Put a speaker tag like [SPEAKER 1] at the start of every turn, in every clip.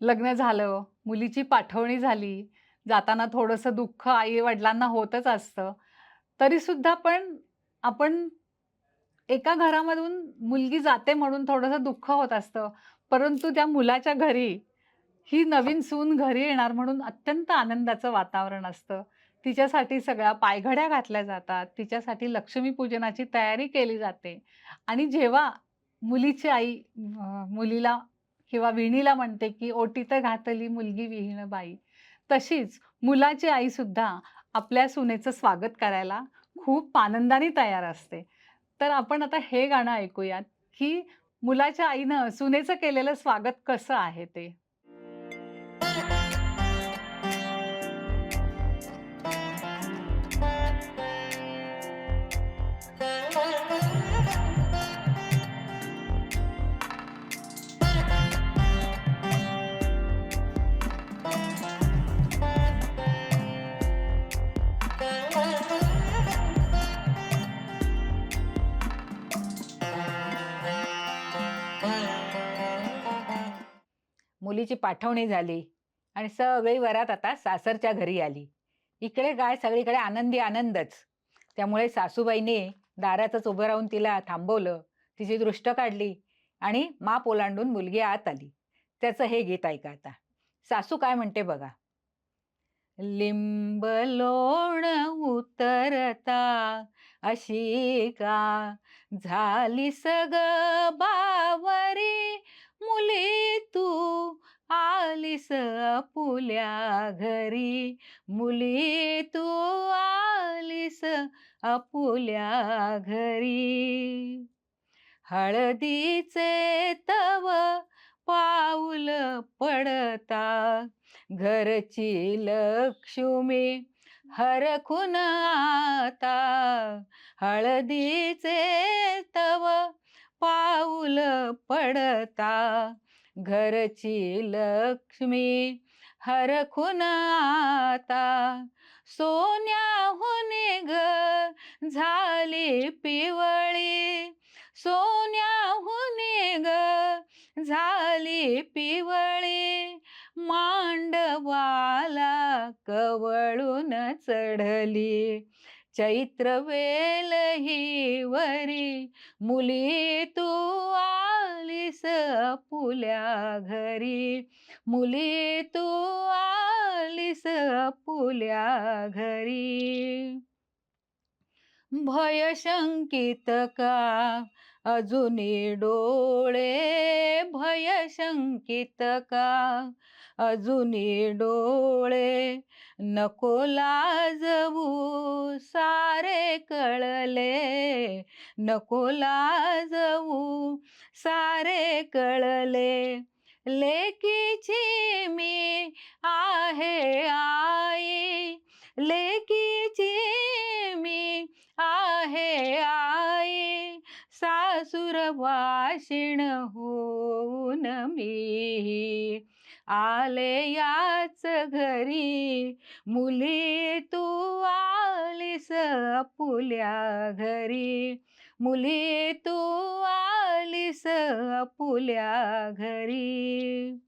[SPEAKER 1] लग्न झालं, मुलीची पाठवणी झाली, जाताना थोडंसं दुःख आई-वडिलांना होतच असतं. तरीसुद्धा पण आपण एका घरामधून मुलगी जाते म्हणून थोडंसं दुःख होत असतं. परंतु त्या मुलाच्या घरी ही नवीन सून घरी येणार म्हणून अत्यंत आनंदाचं वातावरण असतं. तिच्यासाठी सगळ्या पायघड्या घातल्या जातात. तिच्यासाठी लक्ष्मीपूजनाची तयारी केली जाते आणि जेव्हा मुलीची आई मुलीला किंवा विणीला म्हणते, की "ओटीत घातली मुलगी विहीण बाई." तशीच मुलाची आईसुद्धा आपल्या सुनेचं स्वागत करायला खूप आनंदाने तयार असते. तर आपण आता हे गाणं ऐकूयात, की मुलाच्या आईनं सुनेचं केलेलं स्वागत कसं आहे ते.
[SPEAKER 2] मुलीची पाठवणी झाली आणि सगळी वरात आता सासरच्या घरी आली. इकडे काय सगळीकडे आनंदी आनंदच. त्यामुळे सासूबाईने दारातच उभं राहून तिला थांबवलं, तिची दृष्ट काढली आणि माप ओलांडून मुलगी आत आली. त्याचं हे गीत ऐका आता. सासू काय म्हणते बघा. लिंब लोण उतरता अशी का झाली सग बावरी आलीस आपुल्या घरी. मुली तू आलीस आपुल्या घरी. हळदीचे तव पाऊल पडता. घरची लक्ष्मी हरखून आता. हळदीचे तव पाऊल पडता. घरची लक्ष्मी हरखून आता सोन्याहून ग झाली पिवळी. सोन्याहून ग झाली पिवळी. मांडवाला कवळून चढली. चैत्र वेल ही वरी मुली तू आलीस आपुल्या घरी. मुली तू आलीस आपुल्या घरी. भयशंकित का? अजूनी डोळे भयशंकित का? अजूनी डोळे नको लाजवू सारे कळले नको लाजवू सारे कळले. लेकीची मी आहे आई लेकीची मी आहे आई सासुर वाशिण हो मी आले याच घरी. मुली तू आलीस आपुल्या घरी. मुली तू आलीस आपुल्या घरी.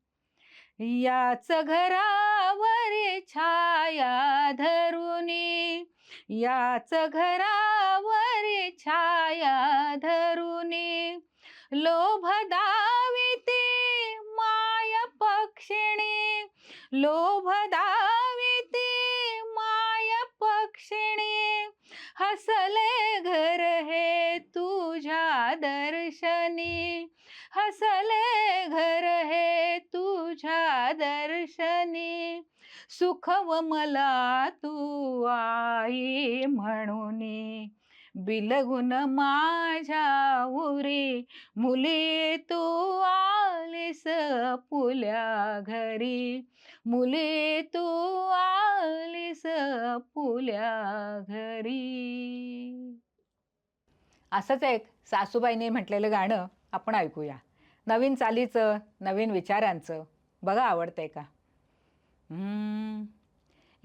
[SPEAKER 2] याच घरावर छाया धरुनी. याच घरावर छाया धरुनी. लोभदा लोभ दाविते माय पक्षिणी. हसले घर हे तुझ्या दर्शनी. हसले घर हे तुझ्या दर्शनी. सुखव मला तू आई म्हणून. बिलगुन माझ्या उरी मुली तू पुल्या घरी. मुली तू आलीस पुल्या घरी. असंच एक सासूबाईने म्हटलेलं गाणं आपण ऐकूया. नवीन चालीचं नवीन विचारांचं. बघा आवडतंय का? हम्म.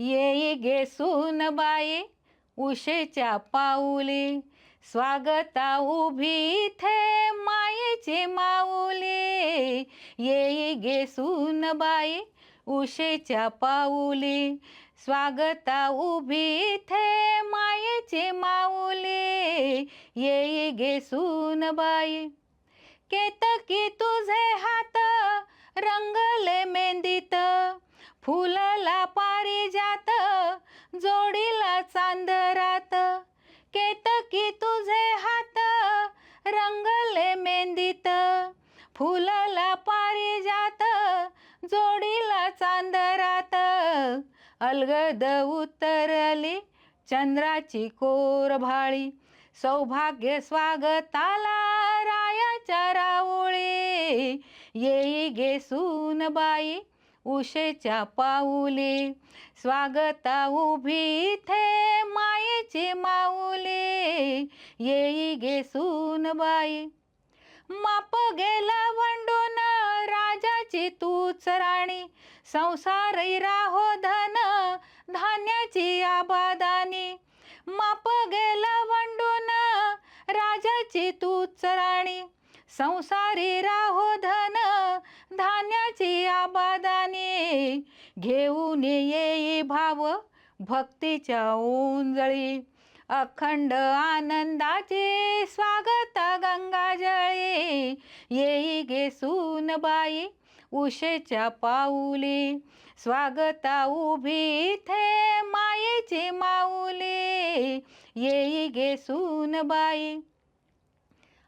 [SPEAKER 2] येई गे सूनबाई उशेच्या पाऊली. स्वागता उभी थे मायेचे मा येई गे सूनबाई उशेच्या पाऊली. स्वागता उभी थे मायेचे माऊले. येई गे सूनबाई केतकी तुझे हात रंगले मेंदीत. फुलला पारिजात जोडीला चांदरात. केतकी तुझे हात रंगले मेंदीत. फुलला पारिजात जोडीला चांदरात. अलगद उतरली चंद्राची कोर भाळी सौभाग्य स्वागताला रायाच्या राऊळे येई गे सूनबाई उशेच्या पाऊले स्वागता उभी इथे मायेचे माऊले. येई गे सूनबाई माप धान्याची तूच राणी संसारी राहो धन धान्याची आबादानी. माप गेला वंडून राजाची तूच राणी संसारी राहो धन धान्याची आबादानी. घेऊन येई भाव भक्तीच्या उंजळी. अखंड आनंदाचे स्वागत गंगाजळी. येई गे सूनबाई उशेच्या पाऊली. स्वागता उभी इथे मायेची माऊली. येई गे सूनबाई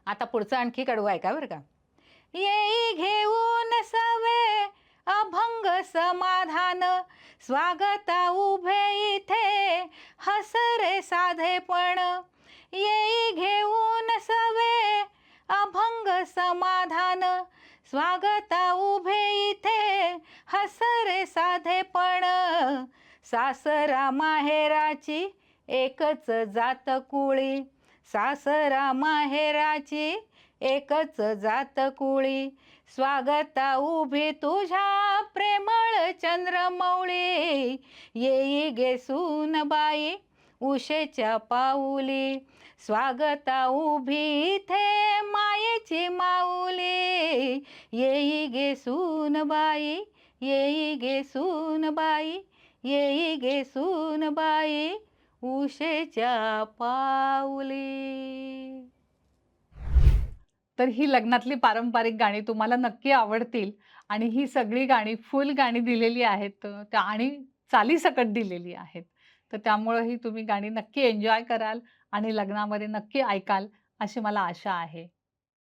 [SPEAKER 2] आता पुढचं आणखी कडवं आहे का बरं का? येई घेऊन सवे अभंग समाधान. स्वागता उभे इथे हसरे साधेपण येई घेऊन सवे अभंग समाधान. स्वागता उभे इथे हसरे साधेपण सासरा माहेराची एकच जात कुळी. सासरा माहेराची एकच जात कुळी. स्वागता उभी तुझ्या प्रेमळ चंद्रमौळी येई गे सूनबाई उशेच्या पाऊली. स्वागता उभी इथे मायेची बाई येई गे सूनबाई येई गे सूनबाई येई गे सूनबाई उशेच्या पाऊली
[SPEAKER 1] तर ही लग्नातली पारंपरिक गाणी तुम्हाला नक्की आवडतील आणि ही सगळी गाणी फुल गाणी दिलेली आहेत त्या आणि चालीसकट दिलेली आहेत. तर त्यामुळं ही तुम्ही गाणी नक्की एन्जॉय कराल आणि लग्नामध्ये नक्की ऐकाल अशी मला आशा आहे.